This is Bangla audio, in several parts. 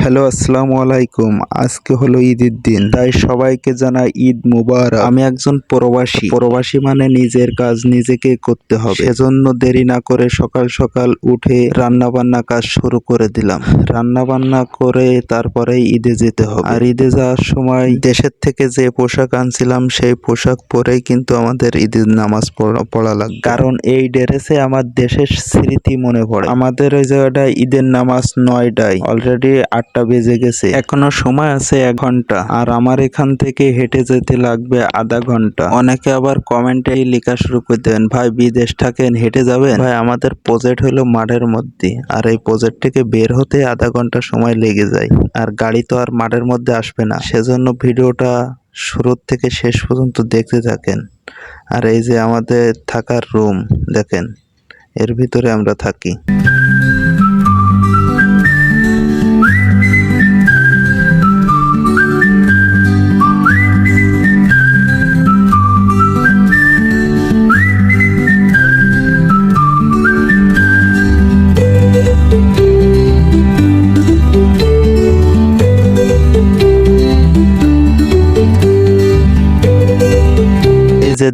হ্যালো, আসসালামু আলাইকুম। আজকে হলো ঈদের দিন, তাই সবাইকে জানাই ঈদ মুবারক। আমি একজন প্রবাসী। প্রবাসী মানে নিজের কাজ নিজেকে করতে হবে। সেজন্য দেরি না করে সকাল সকাল উঠে রান্না বান্না কাজ শুরু করে দিলাম। রান্না বান্না করে তারপরে ঈদে যেতে হবে। আর ঈদে যাওয়ার সময় দেশের থেকে যে পোশাক আনছিলাম, সেই পোশাক পরেই কিন্তু আমাদের ঈদের নামাজ পড়া লাগবে। কারণ এই ড্রেসে আমার দেশের স্মৃতি মনে পড়ে। আমাদের ওই জায়গাটায় ঈদের নামাজ নয়টায়। অলরেডি আটটা বেজে গেছে। এখনও সময় আছে এক ঘণ্টা। আর আমার এখান থেকে হেঁটে যেতে লাগবে আধা ঘণ্টা। অনেকে আবার কমেন্টে লেখা শুরু করে দেবেন ভাই, বিদেশ থাকেন, হেঁটে যাবেন? ভাই, আমাদের প্রজেক্ট হলো মাঠের মধ্যে। আর এই প্রজেক্ট থেকে বের হতে আধা ঘণ্টা সময় লেগে যায়। আর গাড়ি তো আর মাঠের মধ্যে আসবে না। সেজন্য ভিডিওটা শুরুর থেকে শেষ পর্যন্ত দেখতে থাকেন। আর এই যে আমাদের থাকার রুম দেখেন, এর ভিতরে আমরা থাকি।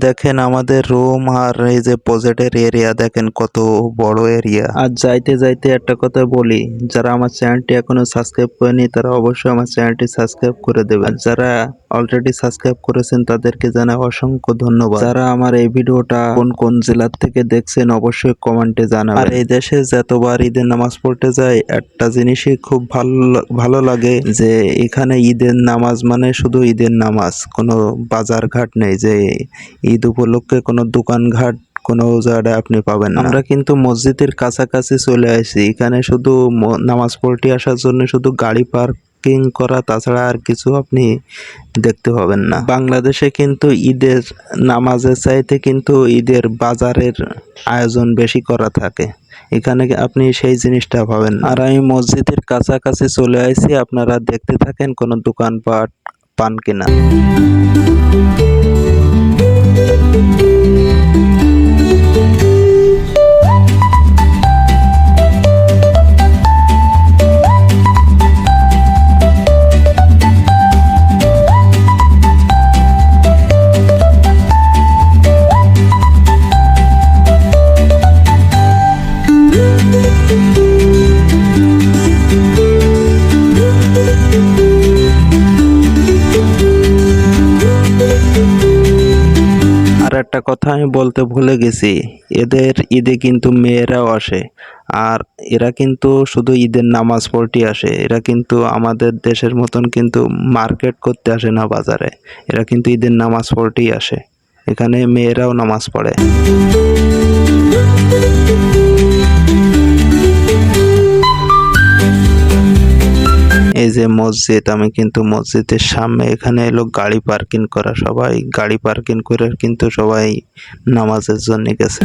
দেখেন আমাদের রুম আর এই যে প্রজেক্টের এরিয়া দেখেন কত বড় এরিয়া আর যাইতে যাইতে একটা কথা বলি, যারা আমার চ্যানেলটি এখনও সাবস্ক্রাইব করেনি, তারা অবশ্যই আমার চ্যানেলটি সাবস্ক্রাইব করে দেবে। আর যারা অলরেডি সাবস্ক্রাইব করেছেন, তাদেরকে জানাই অসংখ্য ধন্যবাদ। যারা আমার এই ভিডিওটা কোন কোন জেলার থেকে দেখছেন, অবশ্যই কমেন্টে জানাবেন। আর এই দেশে যতবার ঈদের নামাজ পড়তে যায় একটা জিনিসই খুব ভালো ভালো লাগে যে এখানে ঈদের নামাজ মানে শুধু ঈদের নামাজ, কোনো বাজার ঘাট নেই, যে ঈদ উপলক্ষে কোনো দোকান ঘাট কোনো জায়গায় আপনি পাবেন না। আমরা কিন্তু মসজিদের কাছাকাছি চলে আসি। এখানে শুধু নামাজ পড়তে আসার জন্য শুধু গাড়ি পার্কিং করা, তাছাড়া আর কিছু আপনি দেখতে পাবেন না। বাংলাদেশে কিন্তু ঈদের নামাজের চাইতে কিন্তু ঈদের বাজারের আয়োজন বেশি করা থাকে। এখানে আপনি সেই জিনিসটা পাবেন আর আমি মসজিদের কাছাকাছি চলে আসি, আপনারা দেখতে থাকেন কোনো দোকানপাট পান কিনা। একটা কথা আমি বলতে ভুলে গেছি। এদের ঈদে কিন্তু মেয়েরাও আসে। আর এরা কিন্তু শুধু ঈদের নামাজ পড়তে আসে। এরা কিন্তু আমাদের দেশের মতন কিন্তু মার্কেট করতে আসে না বাজারে। এরা কিন্তু ঈদের নামাজ পড়তেই আসে। এখানে মেয়েরাও নামাজ পড়ে। এই যে মসজিদ, আমি কিন্তু মসজিদের সামনে এখানে এলো গাড়ি পার্কিং করা। সবাই গাড়ি পার্কিং করে কিন্তু সবাই নামাজের জন্য গেছে।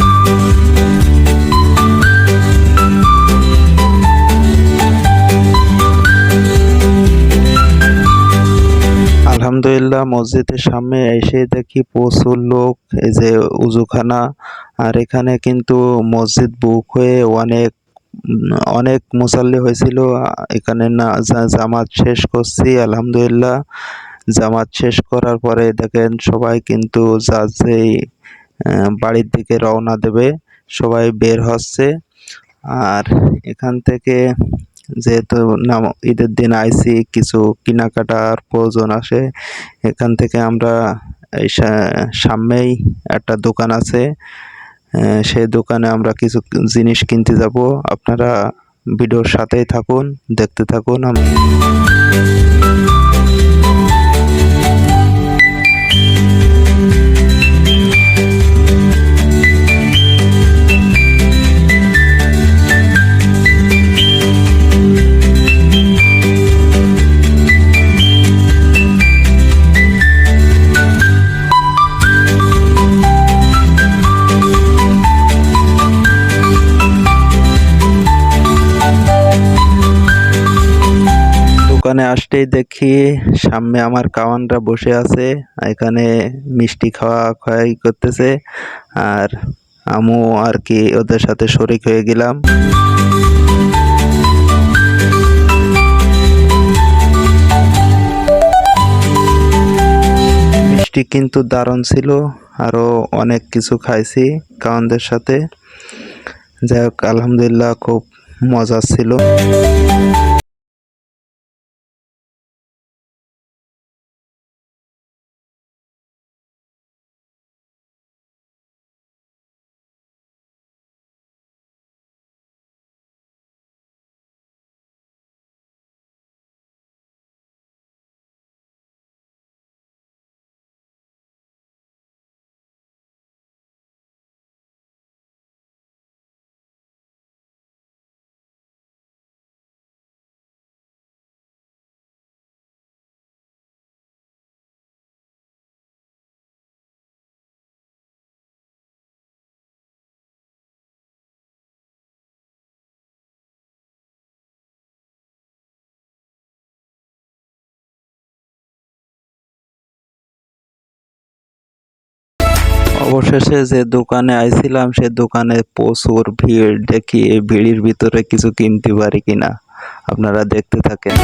আলহামদুলিল্লাহ, মসজিদের সামনে এসে দেখি প্রচুর লোক, এই যে উজুখানা। আর এখানে কিন্তু মসজিদ বুক হয়ে অনেক অনেক মুসাল্লি হয়েছিল, এখানে না জামাত শেষ করছি, আলহামদুলিল্লাহ। জামাত শেষ করার পরে দেখেন সবাই কিন্তু যার যেই বাড়ির দিকে রওনা দেবে, সবাই বের হচ্ছে। আর এখান থেকে যেহেতু নাম, ঈদের দিন আইসি, কিছু কেনাকাটার প্রয়োজন আসে, এখান থেকে আমরা এই সামনেই একটা দোকান আছে। সেই দোকানে আমরা কিছু জিনিস কিনতে যাব। আপনারা ভিডিওর সাথেই থাকুন দেখতে থাকুন। দোকানে আসতেই দেখি সামনে আমার কাওয়ানরা বসে আছে, এখানে মিষ্টি খাওয়া খাওয়াই করতেছে, আর আমু আর কি ওদের সাথে শরিক হয়ে গেলাম। মিষ্টি কিন্তু দারুণ ছিল আরও অনেক কিছু খাইছি কাওয়ানদের সাথে। যাই হোক, আলহামদুলিল্লাহ খুব মজা ছিল। অবশেষে যে দোকানে আইছিলাম, সে দোকানে প্রচুর ভিড়। দেখি এই ভিড়ের ভিতরে কিছু কিনতে পারি কিনা? আপনারা দেখতে থাকেন।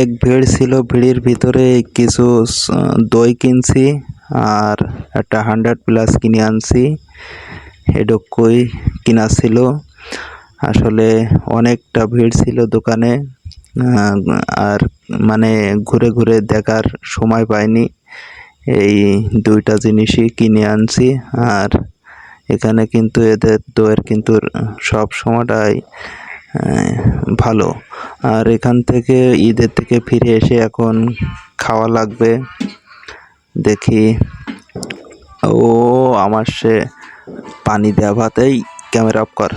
অনেক ভিড় ছিল, ভিড়ের ভিতরে কিছু দই কিনছি আর একটা হান্ড্রেড প্লাস কিনে আনছি। এডকই কিনা ছিল। আসলে অনেকটা ভিড় ছিল দোকানে আর মানে ঘুরে ঘুরে দেখার সময় পাইনি। এই দুইটা জিনিসই কিনে আনছি আর এখানে কিন্তু এদের দইয়ের কিন্তু সব সময়টাই ভালো। আর এখান থেকে ঈদের থেকে ফিরে এসে এখন খাওয়া লাগবে। দেখি। ও, আমার সে পানি দেওয়া ভাতেই ক্যামেরা অফ কর।